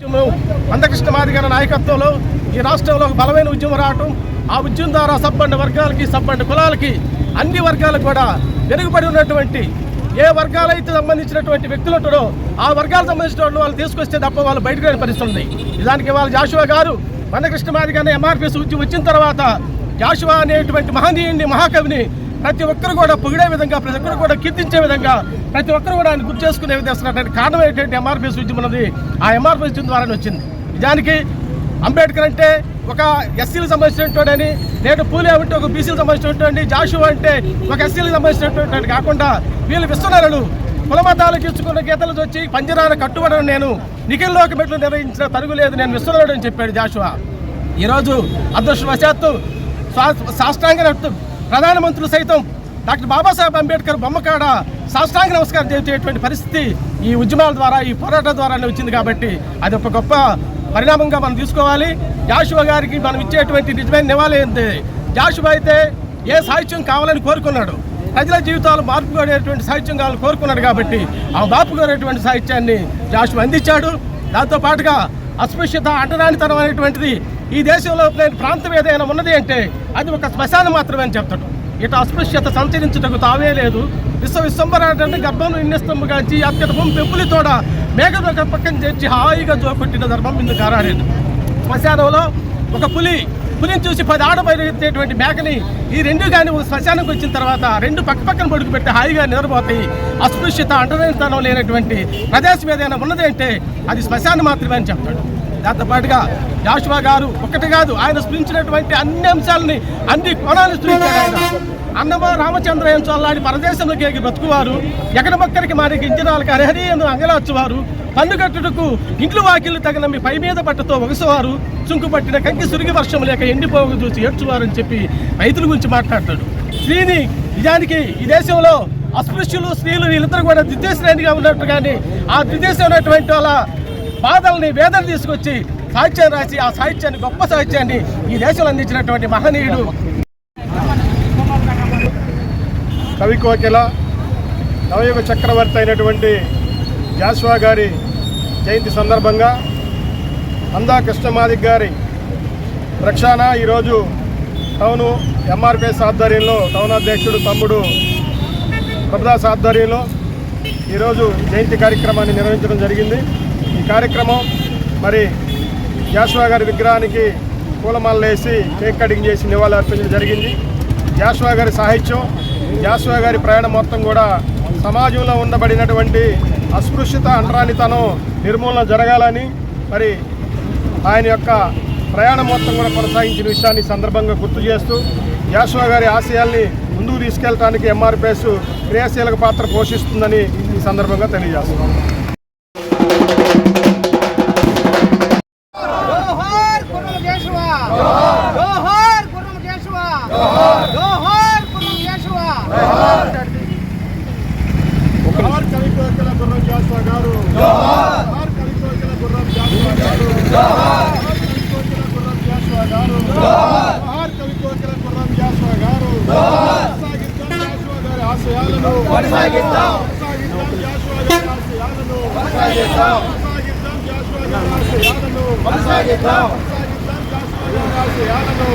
ఉద్యమం మందకృష్ణ మాదిగల నాయకత్వంలో ఈ రాష్ట్రంలో ఒక బలమైన ఉద్యమం రావటం ఆ ఉద్యమం ద్వారా సబ్బండి వర్గాలకి సబ్బండి కులాలకి అన్ని వర్గాలకు కూడా వెనుకబడి ఉన్నటువంటి ఏ వర్గాలైతే సంబంధించినటువంటి వ్యక్తులు ఉంటారో ఆ వర్గాలకు సంబంధించిన వాళ్ళు వాళ్ళు తీసుకొస్తే తప్ప వాళ్ళు బయటకు రాని పరిస్థితుంది నిజానికి వాళ్ళ జాషువా గారు మందకృష్ణ మాదిగ ఎంఆర్పిఎస్ ఉద్యమం వచ్చిన తర్వాత జాషువా అనేటువంటి మహనీయుడిని మహాకవిని ప్రతి ఒక్కరు కూడా పొగిడే విధంగా ప్రతి ఒక్కరు కూడా కీర్తించే విధంగా ప్రతి ఒక్కరు కూడా ఆయన గుర్తు చేసుకునే విధంగా కారణం ఏంటంటే ఎంఆర్పీఎస్ ఉద్యమం అనేది ఆ ఎంఆర్పీఎస్ ఉద్యమం ద్వారానే వచ్చింది. నిజానికి అంబేద్కర్ అంటే ఒక ఎస్సీలకు సంబంధించినటువంటి నేడు పూలే అంటే ఒక బీసీలకు సంబంధించినటువంటి జాషు అంటే ఒక ఎస్సీలకు సంబంధించినటువంటి కాకుండా వీళ్ళు విశ్వనరులు కుల మతాలకు ఇచ్చుకున్న గీతలు వచ్చి పంజరాన కట్టుబడను నేను. నిఖిల్లోకి మెట్లు నిర్వహించిన తరుగులేదు నేను విశ్వనరుడు అని చెప్పాడు జాషువా. ఈరోజు అదృష్టవశాత్తు శాస్త్రాంగ సాష్టాంగ ప్రధానమంత్రులు సైతం డాక్టర్ బాబాసాహెబ్ అంబేద్కర్ బొమ్మకాడ సాష్టాంగ నమస్కారం చేసేటువంటి పరిస్థితి ఈ ఉద్యమాల ద్వారా ఈ పోరాటం ద్వారానే వచ్చింది కాబట్టి అది ఒక గొప్ప పరిణామంగా మనం తీసుకోవాలి. జాషువా గారికి మనం ఇచ్చేటువంటి నిజమైన నివాళి ఏంటి? జాషువా అయితే ఏ సాహిత్యం కావాలని కోరుకున్నాడు? ప్రజల జీవితాలు మార్పు కోరేటువంటి సాహిత్యం కావాలని కోరుకున్నాడు కాబట్టి ఆ మార్పు కోరేటువంటి సాహిత్యాన్ని జాషువా అందించాడు. దాంతో పాటుగా అస్పృశ్యత అంటరానితనం అనేటువంటిది ఈ దేశంలో ప్రాంతం ఏదైనా ఉన్నది అంటే అది ఒక శ్మశానం మాత్రమే అని చెప్తాడు. ఇటు అస్పృశ్యత సంచరించుటకు తావే లేదు. విశ్వ విశ్వంబరాన్ని గర్భంలో నిన్నస్తముగాంచి అత్యధికం పెంపులితోడ మేఘను ఒక పక్కన చేర్చి హాయిగా జోకొట్టిన ధర్మం ఇందుకు కారాలేదు శ్మశానంలో ఒక పులి పులిని చూసి పది ఆడబయలుదేటువంటి మేకని ఈ రెండు కానీ ఒక శ్మశానంకి వచ్చిన తర్వాత రెండు పక్క పక్కన పడుకు పెట్టి హాయిగా నిద్రపోతాయి. అస్పృశ్యత అంటరానితనం లేనటువంటి ప్రదేశం ఏదైనా ఉన్నది అంటే అది శ్మశానం మాత్రమే అని చెప్తాడు. దాంతో పాటుగా జాషువా గారు ఒకటి కాదు ఆయన స్మరించినటువంటి అన్ని అంశాలని అన్ని కోణాలు స్మరించారు ఆయన. అన్నమ రామచంద్రయ్య చల్లాడి పరదేశంలోకి ఎగి బ్రతుకువారు ఎక్కడ మొక్కరికి మారికి ఇంజనాలకు హరిహరి అని అంగలార్చువారు పన్నుగట్టుటకు ఇంట్లో వాకిళ్ళు తగిన మీ పై మీద పట్టుతో ఒగసవారు చుంకు పట్టిన కంకి సురిగి వర్షం లేక ఎండిపోగు చూసి ఏడ్చువారు అని చెప్పి రైతుల గురించి మాట్లాడతాడు. స్త్రీని నిజానికి ఈ దేశంలో అస్పృశ్యులు స్త్రీలు వీళ్ళిద్దరు కూడా ద్వితీయశ్రేణిగా ఉన్నట్టు కానీ ఆ ద్వితీయ ఉన్నటువంటి వాళ్ళ బాధల్ని వేదన తీసుకొచ్చి సాహిత్యం రాసి ఆ సాహిత్యాన్ని గొప్ప సాహిత్యాన్ని ఈ దేశంలో అందించినటువంటి మహనీయుడు. కవి కోకిల నవయుగ చక్రవర్తి అయినటువంటి జాస్వా గారి జయంతి సందర్భంగా అందా కృష్ణమాదిక్ గారి రక్షణ ఈరోజు టౌను ఎంఆర్పిఎస్ ఆధ్వర్యంలో టౌన్ అధ్యక్షుడు తమ్ముడు ప్రభుదాస్ ఆధ్వర్యంలో ఈరోజు జయంతి కార్యక్రమాన్ని నిర్వహించడం జరిగింది. కార్యక్రమం. మరి జాషువా గారి విగ్రహానికి పూలమాలలు వేసి కేక్ కటింగ్ చేసి నివాళులు అర్పించడం జరిగింది. జాషువా గారి సాహిత్యం జాషువా గారి ప్రయాణం మొత్తం కూడా సమాజంలో ఉండబడినటువంటి అస్పృశ్యత అంటరానితనం నిర్మూలన జరగాలని మరి ఆయన యొక్క ప్రయాణం మొత్తం కూడా కొనసాగించిన విషయాన్ని సందర్భంగా గుర్తు చేస్తూ జాషువా గారి ఆశయాల్ని ముందుకు తీసుకెళ్ళడానికి ఎంఆర్పిఎస్ క్రియాశీలక పాత్ర పోషిస్తుందని ఈ సందర్భంగా తెలియజేస్తున్నాం. ఆశయాలను కొనసాగిద్దాం. కొనసాగిద్దాం జాషువా గారి ఆశయాలను